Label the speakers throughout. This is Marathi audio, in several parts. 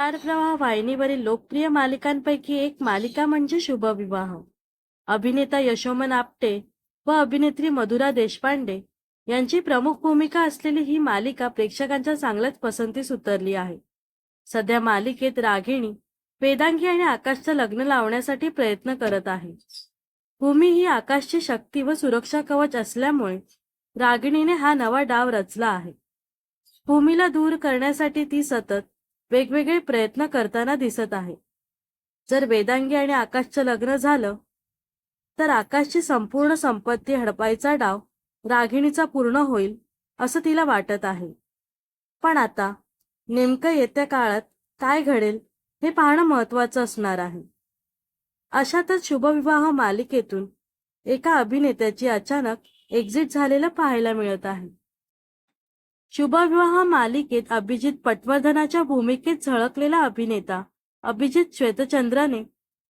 Speaker 1: स्टारप्रवाह वाहिनीवरील लोकप्रिय मालिकांपैकी एक मालिका म्हणजे शुभविवाह. अभिनेता यशोमन आपटे व अभिनेत्री मधुरा देशपांडे यांची प्रमुख भूमिका असलेली ही मालिका प्रेक्षकांच्या चांगल्याच पसंतीस उतरली आहे. सध्या मालिकेत रागिणी वेदांगी आणि आकाशचं लग्न लावण्यासाठी प्रयत्न करत आहे. भूमी ही आकाशची शक्ती व सुरक्षा कवच असल्यामुळे रागिणीने हा नवा डाव रचला आहे. भूमीला दूर करण्यासाठी ती सतत वेगवेगळे प्रयत्न करताना दिसत आहे. जर वेदांगी आणि आकाशचं लग्न झालं तर आकाशची संपूर्ण संपत्ती हडपायचा डाव रागिणीचा पूर्ण होईल असं तिला वाटत आहे. पण आता नेमकं येत्या काळात काय घडेल हे पाहणं महत्वाचं असणार आहे. अशातच शुभविवाह मालिकेतून एका अभिनेत्याची अचानक एक्झिट झालेलं पाहायला मिळत आहे. शुभविवाह मालिकेत अभिजित पटवर्धनाच्या भूमिकेत झळकलेला अभिनेता अभिजित श्वेतचंद्रने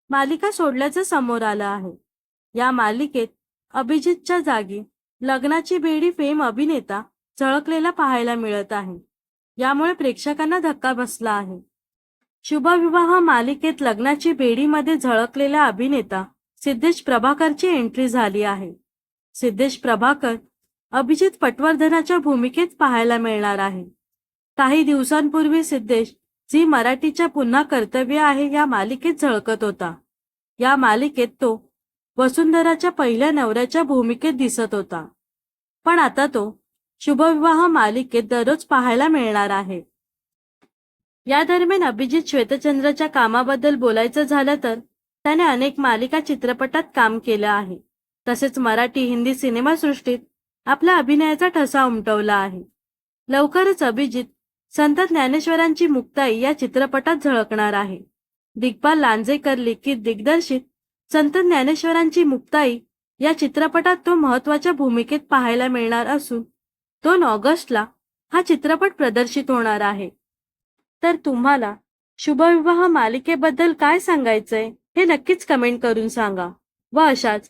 Speaker 1: मालिका सोडल्याचं समोर आलं आहे. या मालिकेत अभिजितच्या जागी लग्नाची बेडी फेम अभिनेता झळकलेला पाहायला मिळत आहे. यामुळे प्रेक्षकांना धक्का बसला आहे. शुभविवाह मालिकेत लग्नाची बेडीमध्ये झळकलेला अभिनेता सिद्धेश प्रभाकरची एंट्री झाली आहे. सिद्धेश प्रभाकर अभिजित पटवर्धनाच्या भूमिकेत पाहायला मिळणार आहे. काही दिवसांपूर्वी सिद्धेश जी मराठीच्या पुन्हा कर्तव्य आहे या मालिकेत झळकत होता. या मालिकेत तो वसुंधराच्या पहिल्या नवऱ्याच्या भूमिकेत दिसत होता. पण आता तो शुभविवाह मालिकेत दररोज पाहायला मिळणार आहे. या दरम्यान अभिजित श्वेतचंद्रच्या कामाबद्दल बोलायचं झालं तर त्याने अनेक मालिका चित्रपटात काम केलं आहे. तसेच मराठी हिंदी सिनेमासृष्टीत आपल्या अभिनयाचा ठसा उमटवला आहे. लवकरच अभिजित संत ज्ञानेश्वरांची मुक्ताई या चित्रपटात झळकणार आहे. दिग्पाल लांजेकर लिखित दिग्दर्शित संत ज्ञानेश्वरांची मुक्ताई या चित्रपटात तो महत्त्वाच्या भूमिकेत पाहायला मिळणार असून दोन ऑगस्टला हा चित्रपट प्रदर्शित होणार आहे. तर तुम्हाला शुभविवाह मालिकेबद्दल काय सांगायचंय हे नक्कीच कमेंट करून सांगा. व अशाच